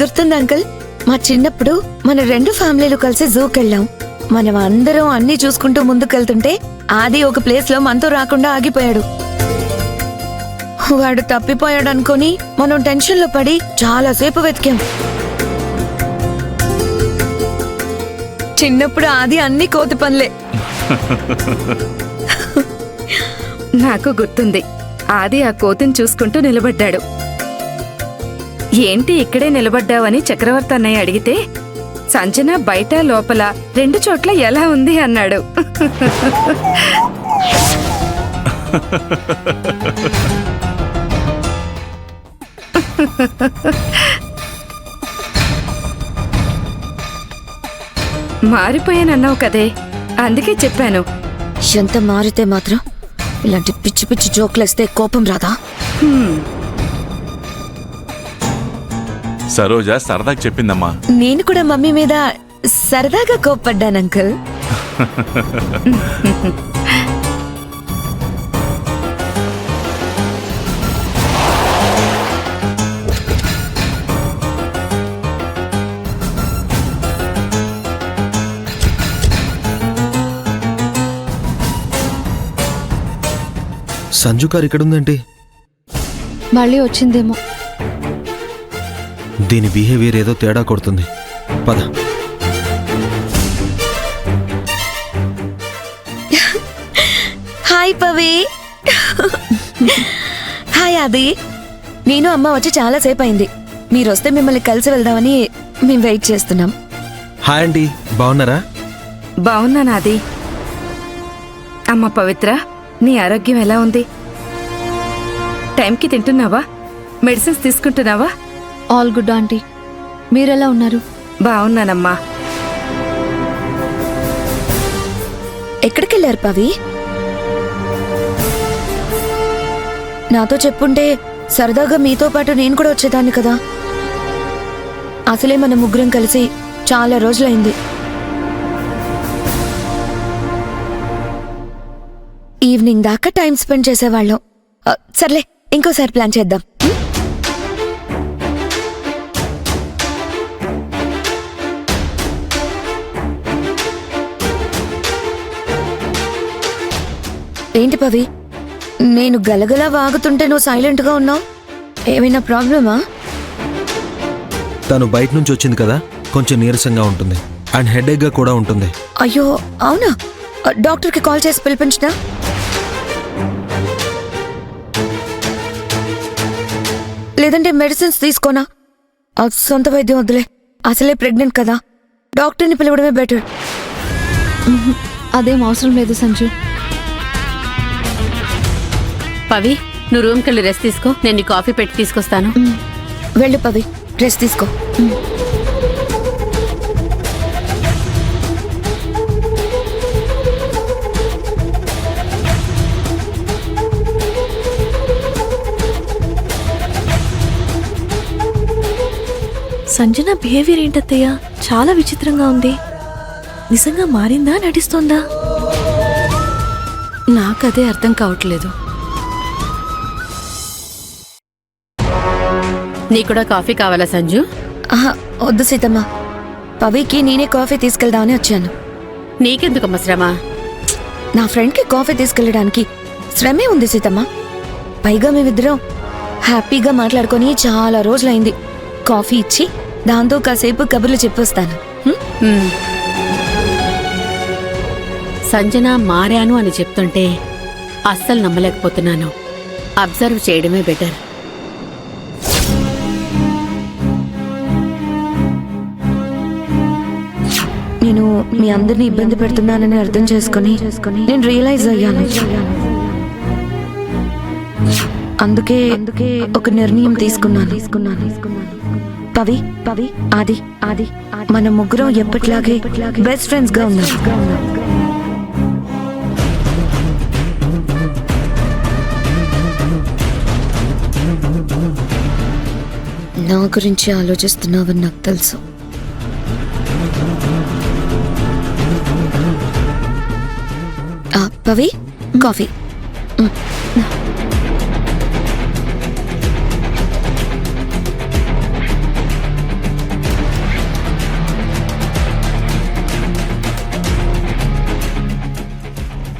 గుర్తుందా గుర్తుంది అంకుల్. మా చిన్నప్పుడు మన రెండు ఫ్యామిలీలు కలిసి జూకి వెళ్ళాం మనం అందరం అన్ని చూసుకుంటూ ముందుకెళ్తుంటే ఆది ఒక ప్లేస్లో మనతో రాకుండా ఆగిపోయాడు. వాడు తప్పిపోయాడు అనుకొని మనం టెన్షన్లో పడి చాలాసేపు వెతికాం. చిన్నప్పుడు ఆది అన్ని కోతి పనులే. నాకు గుర్తుంది. ఆది ఆ కోతిని చూసుకుంటూ నిలబడ్డాడు. ఏంటి ఇక్కడే నిలబడ్డావని చక్రవర్తి అన్నయ్య అడిగితే సంజన బయట లోపల రెండు చోట్ల ఎలా ఉంది? అన్నాడు. మారిపోయానన్నావు కదే అందుకే చెప్పాను. ఎంత మారితే మాత్రం ఇలాంటి పిచ్చి పిచ్చి జోకులేస్తే కోపం రాదా? సరోజ సరదాగా చెప్పిందమ్మా. నేను కూడా మమ్మీ మీద సరదాగా కోప్పడ్డాను అంకుల్. సంజు కారు ఇక్కడ ఉందేంటి మళ్ళీ వచ్చిందేమో. దీని బిహేవియర్ ఏదో తేడా కొడుతుంది. పద. హాయ్ పవి. హాయ్ ఆది. నేను అమ్మ వచ్చి చాలా సేపు అయింది మీరు వస్తే మిమ్మల్ని కలిసి వెళ్దామని మేము వెయిట్ చేస్తున్నాం. హాయ్ అండి బాగున్నారా బావున్నాను ఆది. అమ్మ పవిత్ర నీ ఆరోగ్యం ఎలా ఉంది? టైంకి తింటున్నావా? మెడిసిన్స్ తీసుకుంటున్నావా? ఆల్ గుడ్ ఆంటీ మీరెలా ఉన్నారు? బావున్నానమ్మా ఎక్కడికి వెళ్ళారు పవి? నాతో చెప్పుంటే సరదాగా మీతో పాటు నేను కూడా వచ్చేదాన్ని కదా. అసలే మన ముగ్గురం కలిసి చాలా రోజులైంది. ఈవినింగ్ దాకా టైం స్పెండ్ చేసేవాళ్ళం. ఆ, సర్లే ఇంకోసారి ప్లాన్ చేద్దాం. ఏంటి పవి? నేను గలగలా వాగుతుంటే నువ్వు సైలెంట్గా ఉన్నావు? ఏమైనా ప్రాబ్లమా? తను బయట నుంచి వచ్చింది కదా కొంచెం నీరసంగా ఉంటుంది. అండ్ హెడేక్గా కూడా ఉంటుంది. అయ్యో అవునా? ఆ, డాక్టర్కి కాల్ చేసి పిలిపించినా? లేదంటే మెడిసిన్స్ తీసుకోనా? ఆ, సొంత వైద్యం వద్దులే. అసలే ప్రెగ్నెంట్ కదా. డాక్టర్ని పిలవడమే బెటర్. అదేం అవసరం లేదు సంజు. పవి నువ్వు రూమ్కి వెళ్ళి రెస్ట్ తీసుకో. నేను నీ కాఫీ పెట్టి తీసుకొస్తాను. వెళ్ళు పవి రెస్ట్ తీసుకో. సంజన బిహేవియర్ ఏంటత్తయ్య? చాలా విచిత్రంగా ఉంది. నిజంగా మారిందా నటిస్తోందా? నాకదే అర్థం కావట్లేదు. నీ కూడా కాఫీ కావాలా సంజు? వద్దు సీతమ్మ. పవికి నేనే కాఫీ తీసుకెళ్దామని వచ్చాను. నీకెందుకమ్మ శ్రమ? నా ఫ్రెండ్కి కాఫీ తీసుకెళ్ళడానికి శ్రమే ఉంది సీతమ్మ. పైగా మేమిద్దరం హ్యాపీగా మాట్లాడుకొని చాలా రోజులైంది. కాఫీ ఇచ్చి దాంతో కాసేపు కబుర్లు చెప్పొస్తాను. సంజన మారాను అని చెప్తుంటే అస్సలు నమ్మలేకపోతున్నాను. అబ్జర్వ్ చేయడమే బెటర్. నేను మీ అందరిని ఇబ్బంది పెడుతున్నానని అర్థం చేసుకుని నేను రియలైజ్ అయ్యాను. అందుకే అందుకే ఒక నిర్ణయం తీసుకున్నాను. తీసుకున్నాను పవి పవి ఆది ఆది మన ముగ్గురం ఎప్పటిలాగే బెస్ట్ ఫ్రెండ్స్గా ఉన్నాం. నా గురించి ఆలోచిస్తున్నావని నాకు తెలుసు. కవి కాఫీ.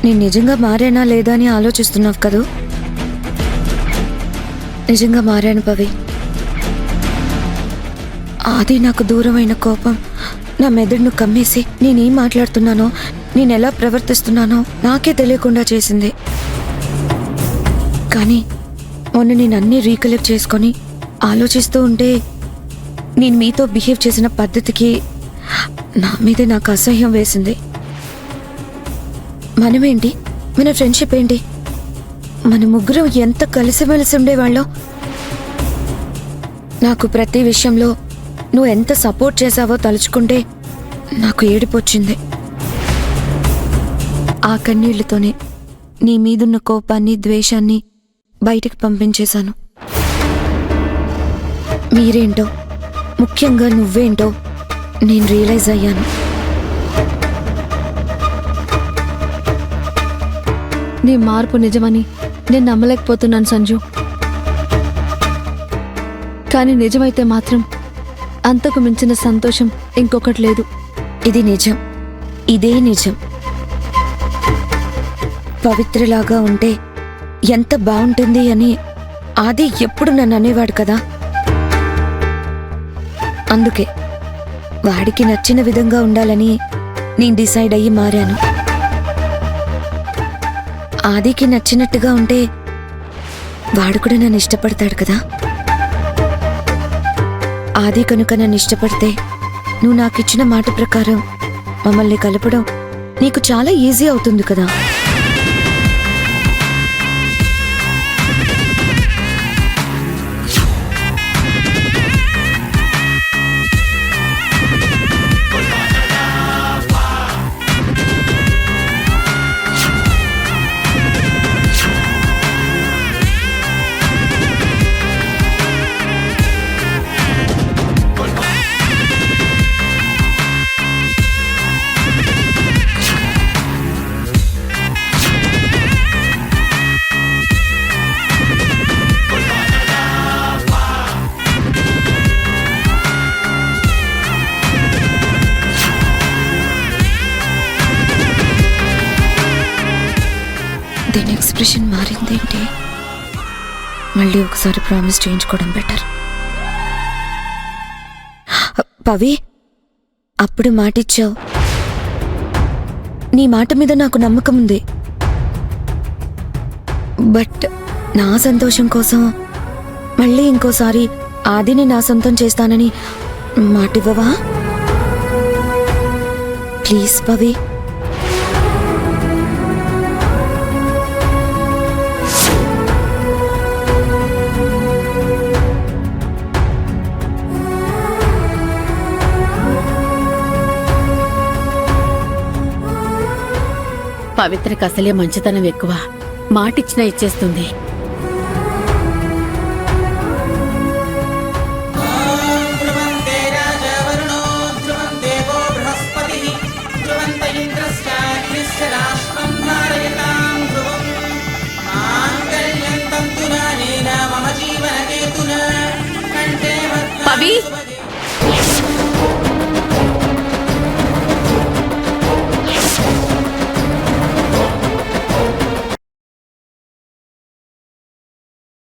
నేను నిజంగా మారానా లేదా అని ఆలోచిస్తున్నావు కదూ? నిజంగా మారాను పవి. అది నాకు దూరమైన కోపం. నా మెదడును కమ్మేసి నేనేం మాట్లాడుతున్నానో నేను ఎలా ప్రవర్తిస్తున్నానో నాకే తెలియకుండా చేసింది. కానీ మొన్న నేను అన్నీ రీకలెక్ట్ చేసుకొని ఆలోచిస్తూ ఉంటే నేను మీతో బిహేవ్ చేసిన పద్ధతికి నా మీదే నాకు అసహ్యం వేసింది. మనమేంటి? మన ఫ్రెండ్షిప్ ఏంటి? మన ముగ్గురం ఎంత కలిసిమెలిసి ఉండేవాళ్ళం? నాకు ప్రతి విషయంలో నువ్వు ఎంత సపోర్ట్ చేశావో తలుచుకుంటే నాకు ఏడిపొచ్చింది ఆ కన్నీళ్ళతోనే నీ మీదున్న కోపాన్ని ద్వేషాన్ని బయటికి పంపించేశాను. మీరేంటో ముఖ్యంగా నువ్వేంటో నేను రియలైజ్ అయ్యాను. నీ మార్పు నిజమని నేను నమ్మలేకపోతున్నాను సంజు. కానీ నిజమైతే మాత్రం అంతకు మించిన సంతోషం ఇంకొకటి లేదు. ఇది నిజం. ఇదే నిజం. పవిత్రలాగా ఉంటే ఎంత బాగుంటుంది అని ఆది ఎప్పుడు నన్ను అనేవాడు కదా. అందుకే వాడికి నచ్చిన విధంగా ఉండాలని నేను డిసైడ్ అయ్యి మారాను. ఆదికి నచ్చినట్టుగా ఉంటే వాడు కూడా నన్ను ఇష్టపడతాడు కదా. ఆది కనుక నన్ను ఇష్టపడితే నువ్వు నాకిచ్చిన మాట ప్రకారం మమ్మల్ని కలపడం నీకు చాలా ఈజీ అవుతుంది కదా. ఎక్స్ప్రెషన్ మారిందేంటి? మళ్ళీ ఒకసారి ప్రామిస్ చేయించుకోవడం బెటర్. పవి అప్పుడు మాటిచ్చావు. నీ మాట మీద నాకు నమ్మకం ఉంది. బట్ నా సంతోషం కోసం మళ్ళీ ఇంకోసారి ఆదిని నా సొంతం చేస్తానని మాటివ్వవా? ప్లీజ్ పవి. పవిత్రకి అసలే మంచితనం ఎక్కువ. మాటిచ్చినా ఇచ్చేస్తుంది. పవి